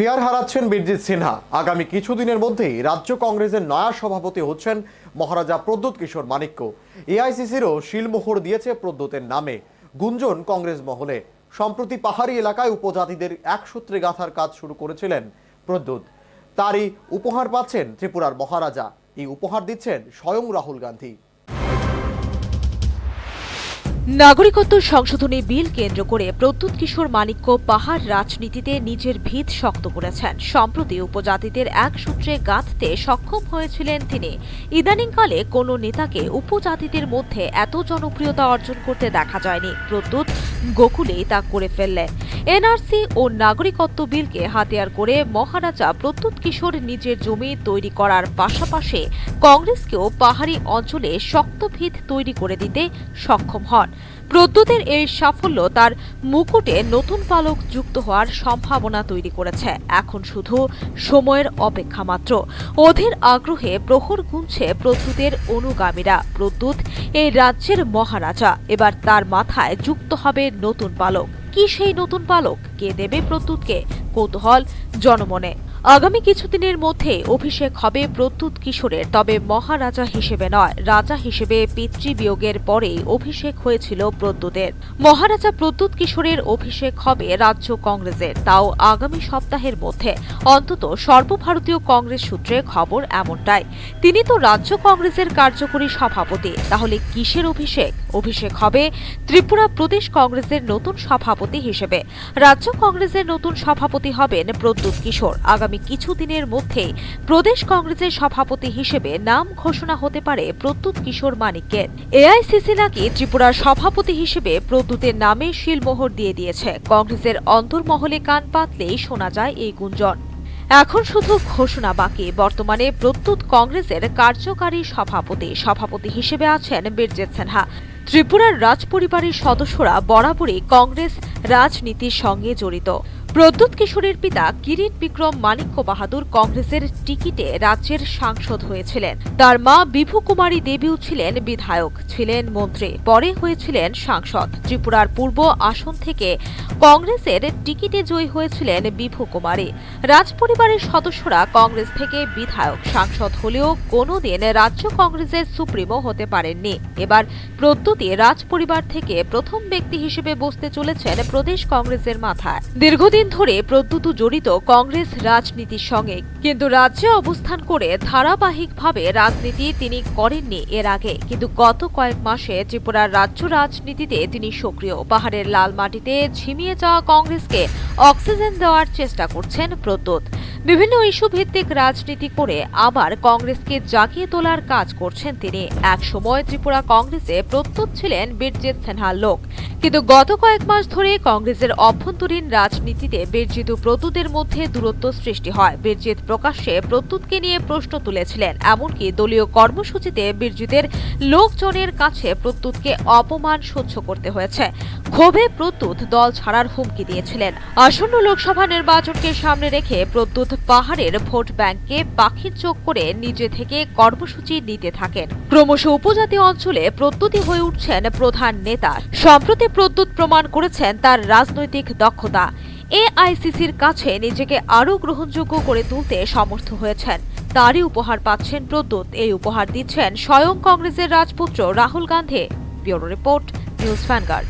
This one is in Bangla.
চেয়ার হারাচ্ছেন বীরজিৎ সিনহা। আগামী কিছুদিনের মধ্যেই রাজ্য কংগ্রেসের নয়া সভাপতি হচ্ছেন মহারাজা প্রদ্যুৎ কিশোর মানিক্য। এআইসিসিরও শিলমোহর দিয়েছে প্রদ্যুতের নামে। গুঞ্জন কংগ্রেস মহলে। সম্প্রতি পাহাড়ি এলাকায় উপজাতিদের এক সূত্রে গাঁথার কাজ শুরু করেছিলেন প্রদ্যুৎ। তারই উপহার পাচ্ছেন ত্রিপুরার মহারাজা। এই উপহার দিচ্ছেন স্বয়ং রাহুল গান্ধী। নাগরিকত্ব সংশোধনী বিল কেন্দ্র করে প্রদ্যুৎ কিশোর মানিক্য পাহাড় রাজনীতিতে নিজের ভিত শক্ত করেছেন। সম্প্রতি উপজাতিদের এক সূত্রে গাঁথতে সক্ষম হয়েছিলেন তিনি। ইদানিংকালে কোনো নেতাকে উপজাতিদের মধ্যে এত জনপ্রিয়তা অর্জন করতে দেখা যায়নি। প্রদ্যুৎ গোকুলেই তা করে ফেললেন এনআরসি ও নাগরিকত্ব বিলকে হাতিয়ার করে মহারাজা প্রদ্যুৎ কিশোর নিজের জমি তৈরি করার পাশাপাশি কংগ্রেসকেও পাহাড়ি অঞ্চলে শক্ত ভিত তৈরি করে দিতে সক্ষম হন। প্রদ্যুতের এই সাফল্য তার মুকুটে নতুন পালক যুক্ত হওয়ার সম্ভাবনা তৈরি করেছে। এখন শুধু সময়ের অপেক্ষা মাত্র। অধীর আগ্রহে প্রহর গুনছে প্রদ্যুতের অনুগামীরা। প্রদ্যুৎ এই রাজ্যের মহারাজা। এবার তার মাথায় যুক্ত হবে নতুন পালক? কি সেই নতুন পালক? কে দেবে প্রত্যুতকে? কৌতূহল জনমনে। আগামী কিছুদিনের মধ্যে অভিষেক হবে প্রদ্যুৎ কিশোরের, তবে মহারাজা হিসেবে নয়, রাজা হিসেবে পিতৃবিয়োগের পরেই অভিষেক হয়েছিল প্রদ্যুতের। মহারাজা প্রদ্যুৎ কিশোরের অভিষেক হবে রাজ্য কংগ্রেসের, তাও আগামী সপ্তাহের মধ্যে। অন্তত সর্বভারতীয় কংগ্রেস সূত্রে খবর এমনটাই। তিনি তো রাজ্য কংগ্রেসের কার্যকরী সভাপতি, তাহলে কিসের অভিষেক? অভিষেক হবে ত্রিপুরা প্রদেশ কংগ্রেসের নতুন সভাপতি হিসেবে। রাজ্য কংগ্রেসের নতুন সভাপতি হবেন প্রদ্যুৎ কিশোর। আগামী কিছুদিনের মধ্যেই প্রদেশ কংগ্রেসের সভাপতি হিসেবে নাম ঘোষণা হতে পারে প্রদ্যুৎ কিশোর মানিকের। এআইসিসি নাকি ত্রিপুরার সভাপতি হিসেবে প্রদ্যুতের নামে শিলমোহর দিয়ে দিয়েছে। কংগ্রেসের অন্তর্মহলে কান পাতলেই শোনা যায় এই গুঞ্জন। এখন শুধু ঘোষণা বাকি। বর্তমানে প্রত্যুত কংগ্রেসের কার্যকারী সভাপতি সভাপতি হিসেবে আছেন বীরজিৎ সিনহা। ত্রিপুরার রাজ পরিবারের সদস্যরা বরাবরই কংগ্রেস রাজনীতির সঙ্গে জড়িত। প্রদ্যুৎ কিশোরের পিতা কিরিট বিক্রম মানিক্য বাহাদুর কংগ্রেসের টিকিটে রাজ্যের সাংসদ হয়েছিলেন। তার মা বিভু কুমারী দেবীও ছিলেন বিধায়ক, ছিলেন মন্ত্রী। পরে হয়েছিলেন সাংসদ। ত্রিপুরার পূর্ব আসন থেকে কংগ্রেসের টিকিটে জয়ী হয়েছিলেন বিভু কুমারী। রাজপরিবারের সদস্যরা কংগ্রেস থেকে বিধায়ক, সাংসদ হলেও কোনোদিন রাজ্য কংগ্রেসের সুপ্রিমো হতে পারেননি। এবার প্রদ্যুতি রাজপরিবার থেকে প্রথম ব্যক্তি হিসেবে বসতে চলেছেন প্রদেশ কংগ্রেসের মাথায়। দীর্ঘদিন ধরে প্রদ্যুৎ জড়িত কংগ্রেস রাজনীতির সঙ্গে। কিন্তু রাজ্যে অবস্থান করে ধারাবাহিকভাবে রাজনীতি তিনি করেননি এর আগে। কিন্তু গত কয়েক মাসে ত্রিপুরার রাজ্য রাজনীতিতে তিনি সক্রিয়। পাহাড়ের লাল মাটিতে ঝিমিয়ে যাওয়া কংগ্রেসকে অক্সিজেন দেওয়ার চেষ্টা করছেন প্রদ্যুৎ। বিভিন্ন ইস্যু ভিত্তিক রাজনীতি করে আবার কংগ্রেসকে জাগিয়ে তোলার কাজ করছেন তিনি। এক সময় ত্রিপুরা কংগ্রেসে প্রত্যুত ছিলেন বীরজিৎ সিনহার লোক। কিন্তু গত কয়েক মাস ধরে কংগ্রেসের অভ্যন্তরীণ রাজনীতিতে বীরজিৎ ও প্রত্যুতের মধ্যে দূরত্ব সৃষ্টি হয়। বীরজিৎ প্রকাশ্যে প্রত্যুতকে নিয়ে প্রশ্ন তুলেছিলেন। এমনকি দলীয় কর্মসূচিতে বীরজিতের লোকজনের কাছে প্রত্যুতকে অপমান সহ্য করতে হয়েছে। ক্ষোভে প্রত্যুত দল ছাড়ার হুমকি দিয়েছিলেন। আসন্ন লোকসভা নির্বাচনকে সামনে রেখে প্রত্যুত পাহাড়ের ভোট ব্যাংকে পাখির চোখ করে নিজে থেকে কর্মসূচি নিতে থাকেন। ক্রমশ উপজাতি অঞ্চলে প্রত্যুতি হয়ে উঠছেন প্রধান নেতা। সম্প্রতি প্রত্যুত প্রমাণ করেছেন তার রাজনৈতিক দক্ষতা। এআইসিসির কাছে নিজেকে আরও গ্রহণযোগ্য করে তুলতে সমর্থ হয়েছেন। তারই উপহার পাচ্ছেন প্রদ্যুত এই উপহার দিচ্ছেন স্বয়ং কংগ্রেসের রাজপুত্র Rahul Gandhi. Bureau report, news Vanguard